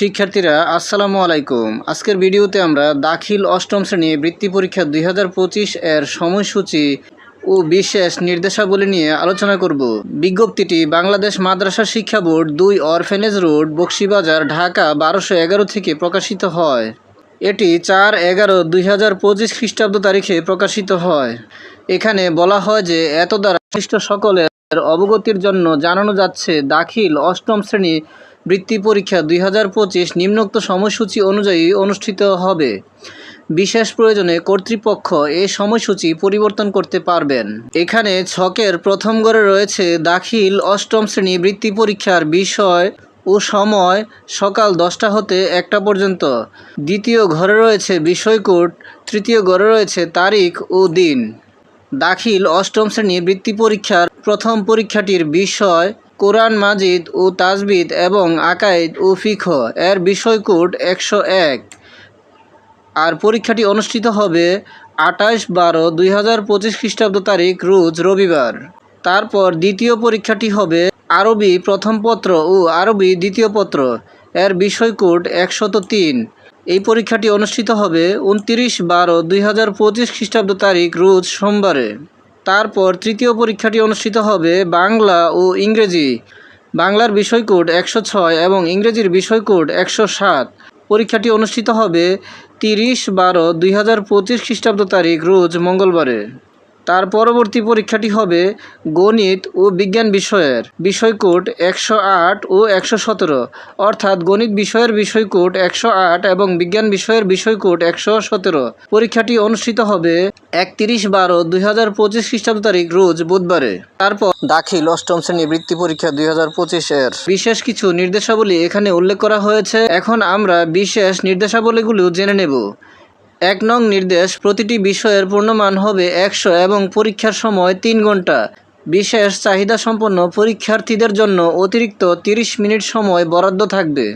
শিক্ষার্থীরা, আসসালামু আলাইকুম। আজকের ভিডিওতে আমরা দাখিল অষ্টম শ্রেণি বৃত্তি পরীক্ষা দুই হাজার পঁচিশ এর সময়সূচি ও বিশেষ নির্দেশাবলী নিয়ে আলোচনা করব। বিজ্ঞপ্তিটি বাংলাদেশ মাদ্রাসা শিক্ষা বোর্ড দুই অরফেনেজ রোড, বক্সিবাজার, ঢাকা, বারোশো এগারো থেকে প্রকাশিত হয়। এটি চার এগারো দুই হাজার পঁচিশ খ্রিস্টাব্দ তারিখে প্রকাশিত হয়। এখানে বলা হয় যে এত দ্বারা সৃষ্ট সকলের অবগতির জন্য জানানো যাচ্ছে, দাখিল অষ্টম শ্রেণি বৃত্তি পরীক্ষা দুই হাজার পঁচিশ নিম্নোক্ত সময়সূচি অনুযায়ী অনুষ্ঠিত হবে। বিশেষ প্রয়োজনে কর্তৃপক্ষ এই সময়সূচি পরিবর্তন করতে পারবেন। এখানে ছকের প্রথম গড়ে রয়েছে দাখিল অষ্টম শ্রেণি বৃত্তি পরীক্ষার বিষয় ও সময় সকাল দশটা হতে একটা পর্যন্ত। দ্বিতীয় ঘরে রয়েছে বিষয়কোট, তৃতীয় ঘরে রয়েছে তারিখ ও দিন। দাখিল অষ্টম শ্রেণি বৃত্তি পরীক্ষার প্রথম পরীক্ষাটির বিষয় কোরআন মাজিদ ও তাজবিদ এবং আকাইদ ও ফিখ এর বিষয়কোড একশো এক। আর পরীক্ষাটি অনুষ্ঠিত হবে আঠাশ বারো দুই হাজার পঁচিশ খ্রিস্টাব্দ তারিখ রোজ রবিবার। তারপর দ্বিতীয় পরীক্ষাটি হবে আরবি প্রথম পত্র ও আরবি দ্বিতীয় পত্র এর বিষয়কোড একশত তিন। এই পরীক্ষাটি অনুষ্ঠিত হবে উনতিরিশ বারো দুই হাজার পঁচিশ খ্রিস্টাব্দ তারিখ রোজ সোমবারে। তারপর তৃতীয় পরীক্ষাটি অনুষ্ঠিত হবে বাংলা ও ইংরেজি। বাংলার বিষয়কোড একশো ছয় এবং ইংরেজির বিষয়কোড একশো সাত। পরীক্ষাটি অনুষ্ঠিত হবে তিরিশ বারো দুই হাজার পঁচিশ খ্রিস্টাব্দ তারিখ রোজ মঙ্গলবারে। তার পরবর্তী পরীক্ষাটি হবে গণিত ও বিজ্ঞান বিষয়ের। বিষয়কোড একশো আট ও একশো সতেরো। অর্থাৎ গণিত বিষয়ের বিষয়কোড একশো আট এবং বিজ্ঞান বিষয়ের বিষয়কোড একশো সতেরো। পরীক্ষাটি অনুষ্ঠিত হবে একত্রিশ বারো দুই হাজার পঁচিশ খ্রিস্টাব্দ তারিখ রোজ বুধবারে। তারপর দাখিল অষ্টম শ্রেণি বৃত্তি পরীক্ষা দুই হাজার পঁচিশের। বিশেষ কিছু নির্দেশাবলী এখানে উল্লেখ করা হয়েছে। এখন আমরা বিশেষ নির্দেশাবলীগুলো জেনে নেব। এক নং নির্দেশ, প্রতিটি বিষয়ের পূর্ণমান হবে একশো এবং পরীক্ষার সময় তিন ঘণ্টা। বিশেষ চাহিদা সম্পন্ন পরীক্ষার্থীদের জন্য অতিরিক্ত তিরিশ মিনিট সময় বরাদ্দ থাকবে।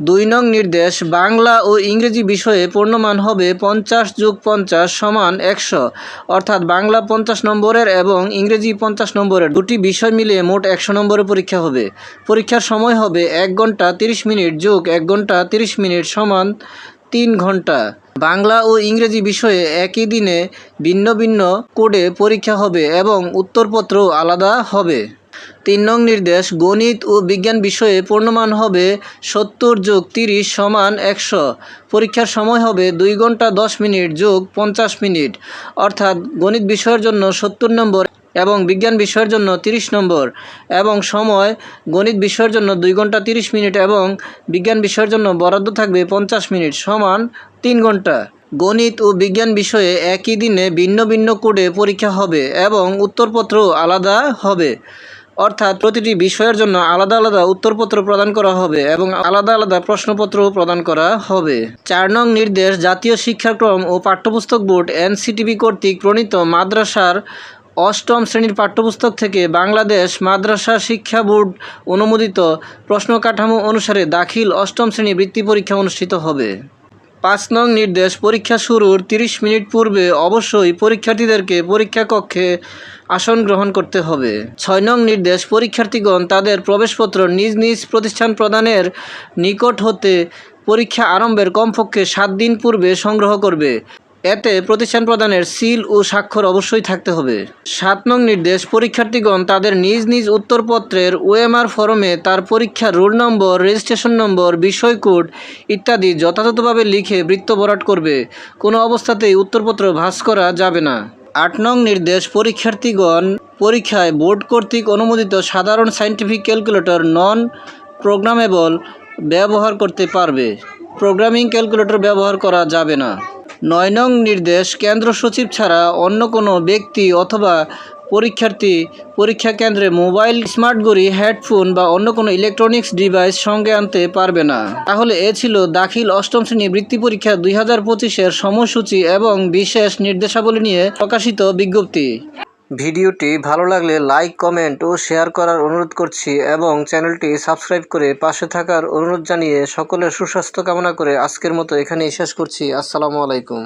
দুই নং নির্দেশ, বাংলা ও ইংরেজি বিষয়ে পূর্ণমান হবে পঞ্চাশ যোগ পঞ্চাশ সমান একশো, অর্থাৎ বাংলা পঞ্চাশ নম্বরের এবং ইংরেজি পঞ্চাশ নম্বরের দুটি বিষয় মিলিয়ে মোট একশো নম্বরের পরীক্ষা হবে। পরীক্ষার সময় হবে এক ঘণ্টা তিরিশ মিনিট যোগ এক ঘণ্টা তিরিশ মিনিট সমান তিন ঘণ্টা। বাংলা ও ইংরেজি বিষয়ে একই দিনে ভিন্ন ভিন্ন কোডে পরীক্ষা হবে এবং উত্তরপত্র আলাদা হবে। তিন নং নির্দেশ, গণিত ও বিজ্ঞান বিষয়ে পূর্ণমান হবে সত্তর যোগ তিরিশ সমান একশো। পরীক্ষার সময় হবে দুই ঘণ্টা দশ মিনিট যোগ পঞ্চাশ মিনিট। অর্থাৎ গণিত বিষয়ের জন্য সত্তর নম্বর এবং বিজ্ঞান বিষয়ের জন্য 30 নম্বর এবং সময় গণিত বিষয়ের জন্য দুই ঘণ্টা 30 মিনিট এবং বিজ্ঞান বিষয়ের জন্য বরাদ্দ থাকবে পঞ্চাশ মিনিট সমান তিন ঘণ্টা। গণিত ও বিজ্ঞান বিষয়ে একই দিনে ভিন্ন ভিন্ন কোডে পরীক্ষা হবে এবং উত্তরপত্র আলাদা হবে। অর্থাৎ প্রতিটি বিষয়ের জন্য আলাদা আলাদা উত্তরপত্র প্রদান করা হবে এবং আলাদা আলাদা প্রশ্নপত্রও প্রদান করা হবে। চার নং নির্দেশ জাতীয় শিক্ষাক্রম ও পাঠ্যপুস্তক বোর্ড এনসিটিভি কর্তৃক প্রণীত মাদ্রাসার অষ্টম শ্রেণির পাঠ্যপুস্তক থেকে বাংলাদেশ মাদ্রাসা শিক্ষা বোর্ড অনুমোদিত প্রশ্ন কাঠামো অনুসারে দাখিল অষ্টম শ্রেণি বৃত্তি পরীক্ষা অনুষ্ঠিত হবে। পাঁচ নং নির্দেশ, পরীক্ষা শুরুর 30 মিনিট পূর্বে অবশ্যই পরীক্ষার্থীদেরকে পরীক্ষা কক্ষে আসন গ্রহণ করতে হবে। ছয় নং নির্দেশ, পরীক্ষার্থীগণ তাদের প্রবেশপত্র নিজ নিজ প্রতিষ্ঠান প্রদানের নিকট হতে পরীক্ষা আরম্ভের কমপক্ষে সাত দিন পূর্বে সংগ্রহ করবে। এতে প্রতিষ্ঠান প্রদানের সিল ও স্বাক্ষর অবশ্যই থাকতে হবে। সাত নং নির্দেশ, পরীক্ষার্থীগণ তাদের নিজ নিজ উত্তরপত্রের ওএমআর ফরমে তার পরীক্ষার রোল নম্বর, রেজিস্ট্রেশন নম্বর, বিষয় কোড ইত্যাদি যথাযথভাবে লিখে বৃত্ত ভরাট করবে। কোনো অবস্থাতেই উত্তরপত্র ভাঁজ করা যাবে না। আট নং নির্দেশ, পরীক্ষার্থীগণ পরীক্ষায় বোর্ড কর্তৃক অনুমোদিত সাধারণ সায়েন্টিফিক ক্যালকুলেটর নন প্রোগ্রামেবল ব্যবহার করতে পারবে। প্রোগ্রামিং ক্যালকুলেটর ব্যবহার করা যাবে না। নয় নং নির্দেশ কেন্দ্র সচিব ছাড়া অন্য কোনো ব্যক্তি অথবা পরীক্ষার্থী পরীক্ষা কেন্দ্রে মোবাইল, স্মার্ট ঘড়ি, হেডফোন বা অন্য কোনো ইলেকট্রনিক্স ডিভাইস সঙ্গে আনতে পারবে না। তাহলে এ ছিল দাখিল অষ্টম শ্রেণি বৃত্তি পরীক্ষা দুই হাজার পঁচিশের সময়সূচি এবং বিশেষ নির্দেশাবলী নিয়ে প্রকাশিত বিজ্ঞপ্তি। ভিডিওটি ভালো লাগলে লাইক, কমেন্ট ও শেয়ার করার অনুরোধ করছি এবং চ্যানেলটি সাবস্ক্রাইব করে পাশে থাকার অনুরোধ জানিয়ে সকলের সুস্বাস্থ্য কামনা করে আজকের মতো এখানেই শেষ করছি। আসসালামু আলাইকুম।